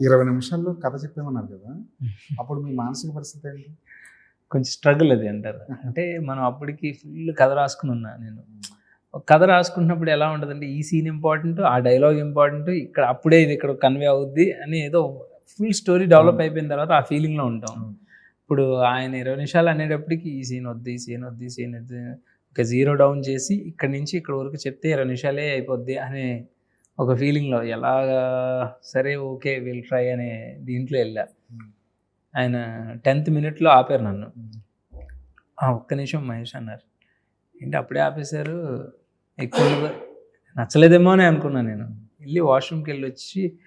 ఇరవై నిమిషాల్లో కథ చెప్పేమన్నారు కదా? అప్పుడు మీ మానసిక పరిస్థితి ఏంటి? కొంచెం స్ట్రగుల్ అది అంటారు. అంటే మనం అప్పటికి ఫుల్ కథ రాసుకుని ఉన్నా నేను. కథ రాసుకున్నప్పుడు ఎలా ఉంటుందంటే ఈ సీన్ ఇంపార్టెంట్ ఆ డైలాగ్ ఇంపార్టెంట్ ఇక్కడ అప్పుడే ఇది ఇక్కడ కన్వే అవుద్ది అని ఏదో ఫుల్ స్టోరీ డెవలప్ అయిపోయిన తర్వాత ఆ ఫీలింగ్లో ఉంటాం. ఇప్పుడు ఆయన ఇరవై నిమిషాలు అనేటప్పటికి ఈ సీన్ వద్దు ఈ సీన్ వద్దు ఈ సీన్ వద్దు ఒక జీరో డౌన్ చేసి ఇక్కడ నుంచి ఇక్కడ వరకు చెప్తే ఇరవై నిమిషాలే అయిపోద్ది అనే ఒక ఫీలింగ్లో ఎలాగా సరే ఓకే విల్ ట్రై అనే దీంట్లో వెళ్ళా. ఆయన టెన్త్ మినిట్లో ఆపారు నన్ను. "ఆ, ఒక్క నిమిషం మహేష్ అన్నారు. ఏంటి అప్పుడే ఆపేశారు? ఎక్కువ నచ్చలేదేమో అని అనుకున్నాను నేను. వెళ్ళి వాష్రూమ్కి వెళ్ళి వచ్చి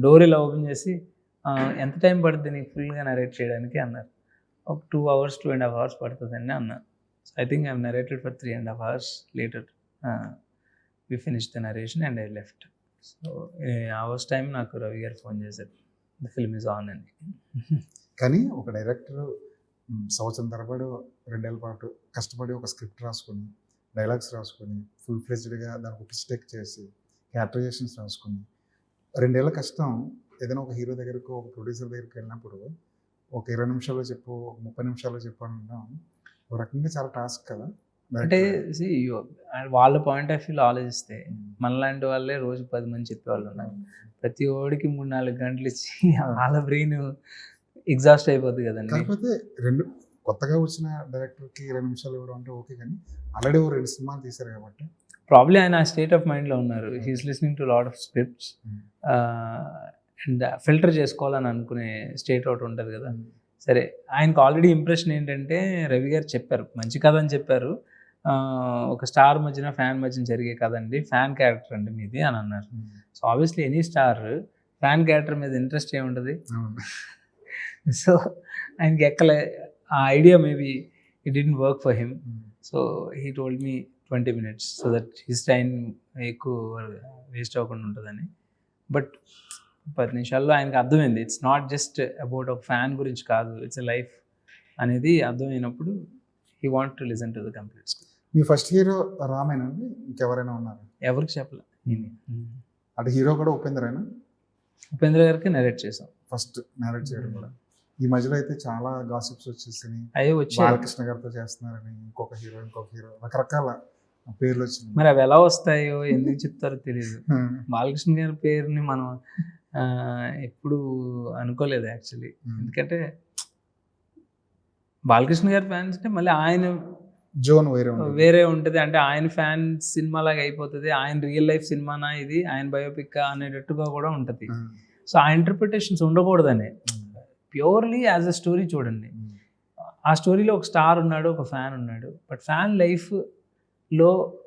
డోర్ ఇలా ఓపెన్ చేసి "ఆ, ఎంత టైం పడుతుంది నీకు ఫుల్గా నరేట్ చేయడానికి? అన్నారు. ఒక two hours two and half hours పడుతుందండి అన్నా. I think I'm narrated for three and half hours later we finish the narration and I left so hours time నాకు రవి గారు ఫోన్ చేశారు. ద ఫిల్మ్ ఇస్ ఆన్ అని కానీ ఒక director సంవత్సరం తరబడి రెండేళ్ళ పాటు కష్టపడి ఒక స్క్రిప్ట్ రాసుకొని డైలాగ్స్ రాసుకొని ఫుల్ ఫ్లెజ్డ్గా దానికి ఒక స్టెక్ చేసి క్యారెక్టరైజేషన్స్ రాసుకొని రెండేళ్ళ కష్టం ఏదైనా ఒక హీరో దగ్గరకు ఒక ప్రొడ్యూసర్ దగ్గరికి వెళ్ళినప్పుడు ఒక ఇరవై నిమిషాల్లో చెప్పు ఒక ముప్పై నిమిషాల్లో చెప్పు అనడం ఒక రకంగా చాలా టాస్క్ కదా. అంటే వాళ్ళ పాయింట్ ఆఫ్ వ్యూలో ఆలోచిస్తే మనలాంటి వాళ్ళే రోజు పది మంది చెప్పేవాళ్ళు ఉన్నారు. ప్రతి ఓడికి మూడు నాలుగు గంటలు ఇచ్చి వాళ్ళ బ్రెయిన్ ఎగ్జాస్ట్ అయిపోద్ది కదండి. కాకపోతే రెండు కొత్తగా వచ్చిన డైరెక్టర్కి ఇరవై నిమిషాలు ఇవ్వడం అంటే ఓకే కానీ ఆల్రెడీ ఓ రెండు సినిమాలు తీశారు కాబట్టి. ప్రాబ్లీ ఆయన స్టేట్ ఆఫ్ మైండ్లో ఉన్నారు. He's listening to lot of scripts and filter చేసుకోవాలని అనుకునే స్టేట్ ఒకటి ఉంటుంది కదా. సరే ఆయనకు ఆల్రెడీ ఇంప్రెషన్ ఏంటంటే రవి గారు చెప్పారు. మంచి కథ అని చెప్పారు. ఒక స్టార్ మధ్యన ఫ్యాన్ మధ్యన జరిగే కథ అండి ఫ్యాన్ క్యారెక్టర్ అండి మీది అని అన్నారు. So obviously any star fan character మీద ఇంట్రెస్ట్ ఏముంటుంది. సో ఆయనకి ఎక్కలే ఆ idea maybe it didn't work for him. So he told me twenty minutes so that his time ఎక్కువ వేస్ట్ అవ్వకుండా ఉంటుందని. బట్ పది నిమిషాల్లో ఆయనకి అర్థమైంది. ఇట్స్ నాట్ జస్ట్ అబౌట్ ఒక ఫ్యాన్ గురించి కాదు. ఇట్స్ ఎ లైఫ్ అనేది అర్థమైనప్పుడు he want to listen to the complete school me first hero రామేనండి ఇంకెవరైనా ఉన్నారు? ఎవరికి చెప్పలే. అటు హీరో కూడా ఉపేంద్రేనా? ఉపేంద్ర గారికి నెరేట్ చేసాం ఫస్ట్ మ్యారేజ్ చేయడం కూడా. ఈ మధ్యలో అయితే చాలా గాసిప్స్ వచ్చేసినాయి. అయ్యే వచ్చి బాలకృష్ణ గారితో చేస్తున్నారని ఇంకొక హీరో ఇంకొక హీరో రకరకాల పేర్లు వచ్చినాయి. మరి అవి ఎలా వస్తాయో ఎందుకు చెప్తారో తెలియదు. బాలకృష్ణ గారి పేరుని మనం ఎప్పుడు అనుకోలేదు యాక్చువల్లీ ఎందుకంటే బాలకృష్ణ గారి ఫ్యాన్స్ అంటే మళ్ళీ ఆయన జోన్ వేరే వేరే ఉంటుంది. అంటే ఆయన ఫ్యాన్ సినిమా లాగా అయిపోతుంది. ఆయన రియల్ లైఫ్ సినిమానా ఇది? ఆయన బయోపిక్ అనేటట్టుగా కూడా ఉంటుంది. సో ఆ ఇంటర్ప్రిటేషన్స్ ఉండకూడదని. ప్యూర్లీ యాజ్ అ స్టోరీ చూడండి. ఆ స్టోరీలో ఒక స్టార్ ఉన్నాడు ఒక ఫ్యాన్ ఉన్నాడు. బట్ ఫ్యాన్ లైఫ్లో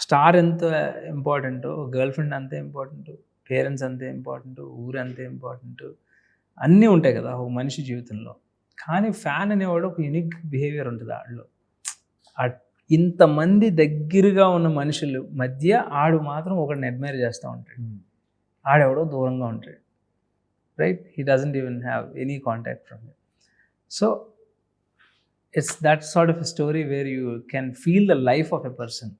స్టార్ ఎంత ఇంపార్టెంటో గర్ల్ ఫ్రెండ్ అంతే ఇంపార్టెంట్ పేరెంట్స్ అంతే ఇంపార్టెంట్ ఊరు అంతే ఇంపార్టెంట్ అన్నీ ఉంటాయి కదా ఒక మనిషి జీవితంలో. కానీ ఫ్యాన్ అనేవాడు ఒక యూనిక్ బిహేవియర్ ఉంటుంది ఆ- ఇంతమంది దగ్గరగా ఉన్న మనుషులు మధ్య ఆడు మాత్రం ఒకడిని అడ్మైర్ చేస్తూ ఉంటాడు. ఆడెవడో దూరంగా ఉంటాడు. Right he doesn't even have any contact from you so it's that sort of story where you can feel the life of a person